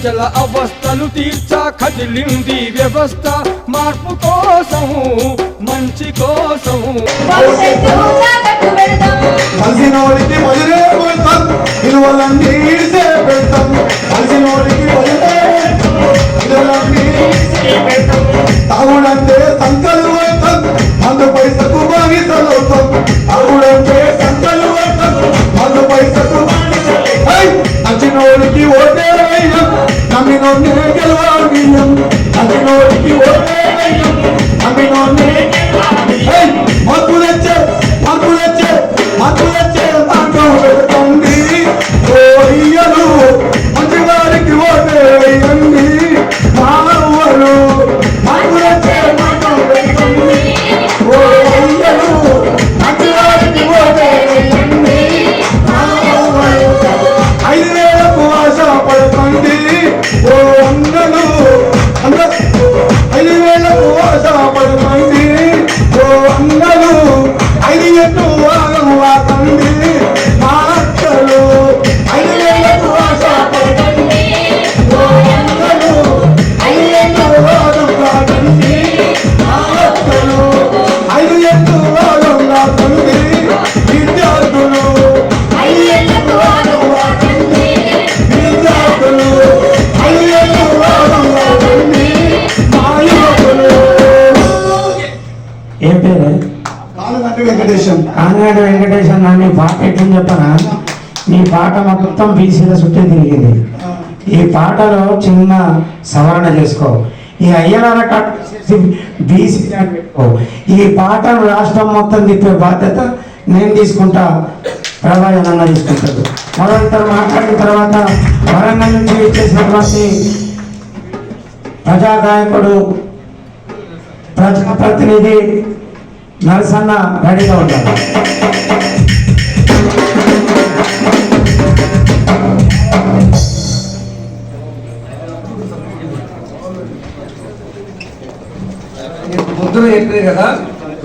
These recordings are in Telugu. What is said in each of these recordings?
ప్రజల అవస్థలు తీర్చా కదిలింది వ్యవస్థ. మార్పు కోసం మంచి కోసం కలిసినోడికి వదిలే పెడతాం విలువలన్నీ ఇడిసే పెడతాం. కలిసినోడికి వదిలే విలువలన్నీ పెడతాం. తాగుడంటే సంకలు పైసకు బానిసలవుతాం తాగుడంటే సంకలు పైసకు నచ్చినోడికి నమ్మినోడిని గెలవాడియం నచ్చినోడికి ఓటే వేయం నమ్మినోడిని గెలవాడియం మక్కులెచ్చే మక్కులెచ్చే మక్కులెచ్చే మాటం పెడుతుంది ఓయ్యలు మంచివారికి ఓటే వేయండి మానవులు మక్కులెచ్చే మాటం పెడుతుంది ఓయ్యలు పేరు వెంకటేశం. నాని పాట ఎట్లని చెప్పనా? నీ పాట మొత్తం బీసీల చుట్టే తిరిగింది. ఈ పాటలో చిన్న సవరణ చేసుకో. ఈ అయ్యనార బీసీ పెట్టుకో. ఈ పాటను రాష్ట్రం మొత్తం తిప్పే బాధ్యత నేను తీసుకుంటా. ప్రభాజనంగా తీసుకుంటాడు. మొదలంతా మాట్లాడిన తర్వాత వరంగల్ నుంచి వచ్చేసినటువంటి ప్రజాగాయకుడు ప్రజాప్రతినిధి నరసన్న రెడీగా ఉంటాడు నేను పొద్దున చెప్పాను కదా?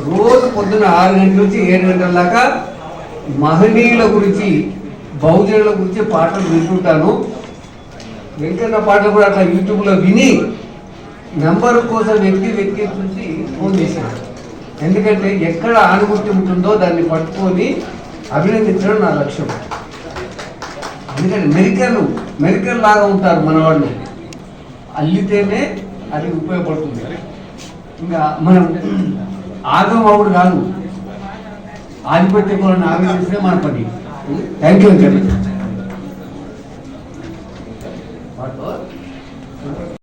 రోజు పొద్దున ఆరు గంటల నుంచి ఏడు గంటల దాకా మహనీయుల గురించి బహుజనుల గురించి పాటలు వింటుంటాను. వెంకన్న పాటలు కూడా అట్లా యూట్యూబ్లో విని నెంబర్ కోసం వ్యక్తి వ్యక్తి చూసి ఫోన్ చేశాను. ఎందుకంటే ఎక్కడ ఆనుగుర్తి ఉంటుందో దాన్ని పట్టుకొని అభినందించడం నా లక్ష్యం. ఎందుకంటే మెరికల్ మెరికల్ లాగా ఉంటారు మన వాళ్ళు అల్లితేనే అది ఉపయోగపడుతుంది. ఇంకా మనం ఆగమవుడు కాదు. ఆధిపత్య కులాన్ని ఆవిర్భిస్తే మన పని. థ్యాంక్ యూ అండి